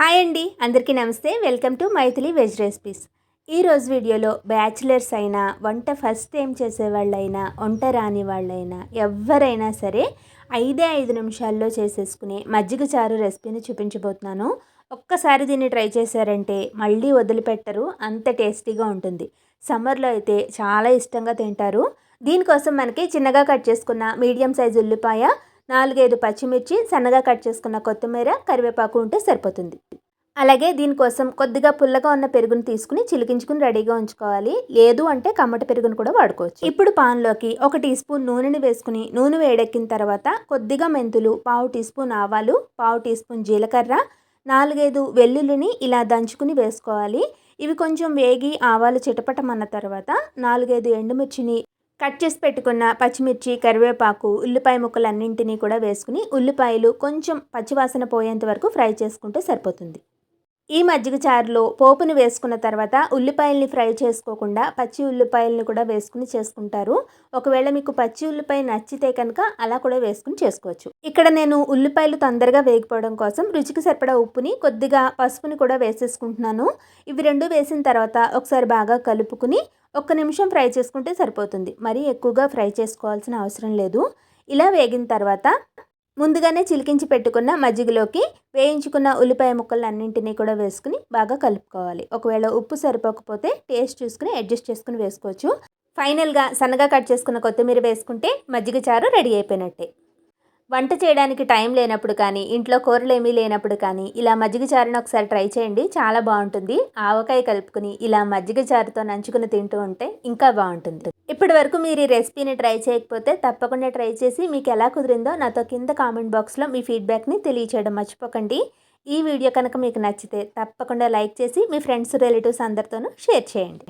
Hi అండి అందరికీ నమస్తే. Welcome to Maithili veg recipes. ఈరోజు వీడియోలో బ్యాచిలర్స్ అయినా వంట ఫస్ట్ టైం చేసేవాళ్ళైనా వంట రాని వాళ్ళైనా ఎవరైనా సరే ఐదే ఐదు నిమిషాల్లో చేసేసుకునే మజ్జిగ చారు రెసిపీని చూపించబోతున్నాను. ఒక్కసారి దీన్ని ట్రై చేశారంటే మళ్ళీ వదిలిపెట్టరు అంత టేస్టీగా ఉంటుంది. సమ్మర్లో అయితే చాలా ఇష్టంగా తింటారు. దీనికోసం మనకి చిన్నగా కట్ చేసుకున్న మీడియం సైజు ఉల్లిపాయ నాలుగైదు పచ్చిమిర్చి సన్నగా కట్ చేసుకున్న కొత్తిమీర కరివేపాకు ఉంటే సరిపోతుంది. అలాగే దీనికోసం కొద్దిగా పుల్లగా ఉన్న పెరుగును తీసుకుని చిలికించుకుని రెడీగా ఉంచుకోవాలి. లేదు అంటే కమ్మటి పెరుగును కూడా వాడుకోవచ్చు. ఇప్పుడు పాన్లోకి ఒక టీ స్పూన్ నూనెని వేసుకుని నూనె వేడెక్కిన తర్వాత కొద్దిగా మెంతులు పావు టీ స్పూన్ ఆవాలు పావు టీ స్పూన్ జీలకర్ర నాలుగైదు వెల్లుల్లిని ఇలా దంచుకుని వేసుకోవాలి. ఇవి కొంచెం వేగి ఆవాలు చిటపటమన్న తర్వాత నాలుగైదు ఎండుమిర్చిని కట్ చేసి పెట్టుకున్న పచ్చిమిర్చి కరివేపాకు ఉల్లిపాయ ముక్కలన్నింటినీ కూడా వేసుకుని ఉల్లిపాయలు కొంచెం పచ్చివాసన పోయేంత వరకు ఫ్రై చేసుకుంటే సరిపోతుంది. ఈ మజ్జిగ చారులో పోపుని వేసుకున్న తర్వాత ఉల్లిపాయల్ని ఫ్రై చేసుకోకుండా పచ్చి ఉల్లిపాయల్ని కూడా వేసుకుని చేసుకుంటారు. ఒకవేళ మీకు పచ్చి ఉల్లిపాయ నచ్చితే కనుక అలా కూడా వేసుకుని చేసుకోవచ్చు. ఇక్కడ నేను ఉల్లిపాయలు తొందరగా వేగిపోవడం కోసం రుచికి సరిపడా ఉప్పుని కొద్దిగా పసుపుని కూడా వేసేసుకుంటున్నాను. ఇవి రెండు వేసిన తర్వాత ఒకసారి బాగా కలుపుకుని ఒక్క నిమిషం ఫ్రై చేసుకుంటే సరిపోతుంది. మరీ ఎక్కువగా ఫ్రై చేసుకోవాల్సిన అవసరం లేదు. ఇలా వేగిన తర్వాత ముందుగానే చిలికించి పెట్టుకున్న మజ్జిగలోకి వేయించుకున్న ఉల్లిపాయ ముక్కలన్నింటినీ కూడా వేసుకుని బాగా కలుపుకోవాలి. ఒకవేళ ఉప్పు సరిపోకపోతే టేస్ట్ చూసుకుని అడ్జస్ట్ చేసుకుని వేసుకోవచ్చు. ఫైనల్గా సన్నగా కట్ చేసుకున్న కొత్తిమీర వేసుకుంటే మజ్జిగ చారు రెడీ అయిపోయినట్టే. వంట చేయడానికి టైం లేనప్పుడు కానీ ఇంట్లో కూరలు ఏమీ లేనప్పుడు కానీ ఇలా మజ్జిగ చారుని ఒకసారి ట్రై చేయండి. చాలా బాగుంటుంది. ఆవకాయ కలుపుకుని ఇలా మజ్జిగ చారుతో నంచుకుని తింటూ ఉంటే ఇంకా బాగుంటుంది. ఇప్పటి వరకు మీరు ఈ రెసిపీని ట్రై చేయకపోతే తప్పకుండా ట్రై చేసి మీకు ఎలా కుదిరిందో నాతో కింద కామెంట్ బాక్స్లో మీ ఫీడ్బ్యాక్ని తెలియచేయడం మర్చిపోకండి. ఈ వీడియో కనుక మీకు నచ్చితే తప్పకుండా లైక్ చేసి మీ ఫ్రెండ్స్ రిలేటివ్స్ అందరితోనూ షేర్ చేయండి.